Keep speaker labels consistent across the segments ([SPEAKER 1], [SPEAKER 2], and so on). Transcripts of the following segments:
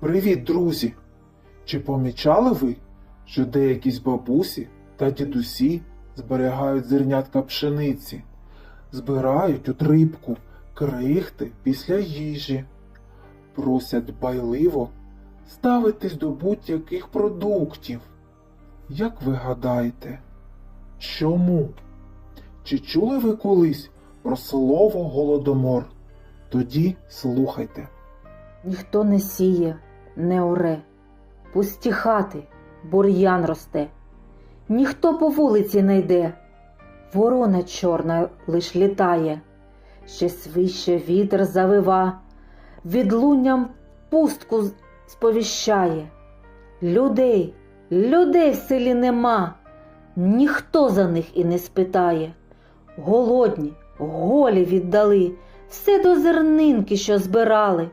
[SPEAKER 1] Привіт, друзі! Чи помічали ви, що деякі бабусі та дідусі зберігають зернятка пшениці, збирають у трипку крихти після їжі, просять дбайливо ставитись до будь-яких продуктів? Як ви гадаєте, чому? Чи чули ви колись про слово голодомор? Тоді слухайте.
[SPEAKER 2] Ніхто не сіє, не оре, пусті хати, бур'ян росте, ніхто по вулиці не йде, ворона чорна лиш літає, ще свище вітер завива, відлунням пустку сповіщає. Людей, людей в селі нема, ніхто за них і не спитає. Голодні, голі віддали, все до зернинки, що збирали.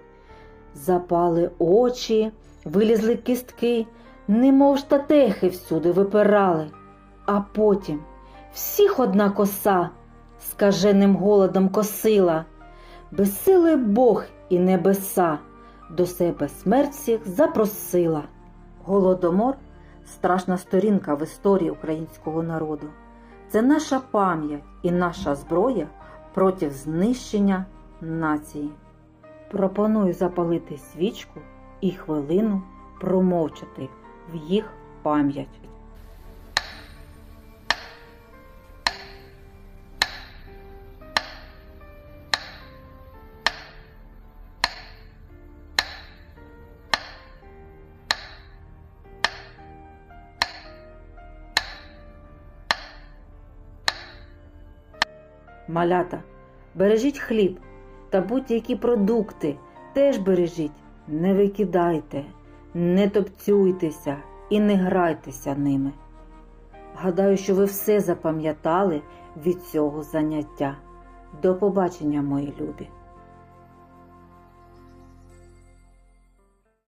[SPEAKER 2] Запали очі, вилізли кістки, немов штатехи всюди випирали. А потім всіх одна коса скаженим голодом косила, безсилий Бог і небеса до себе смерть всіх запросила. Голодомор страшна сторінка в історії українського народу. Це наша пам'ять і наша зброя проти знищення нації. Пропоную запалити свічку і хвилину промовчати в їх пам'ять. Малята, бережіть хліб та будь-які продукти теж бережіть, не викидайте, не топцюйтеся і не грайтеся ними. Гадаю, що ви все запам'ятали від цього заняття. До побачення, мої любі!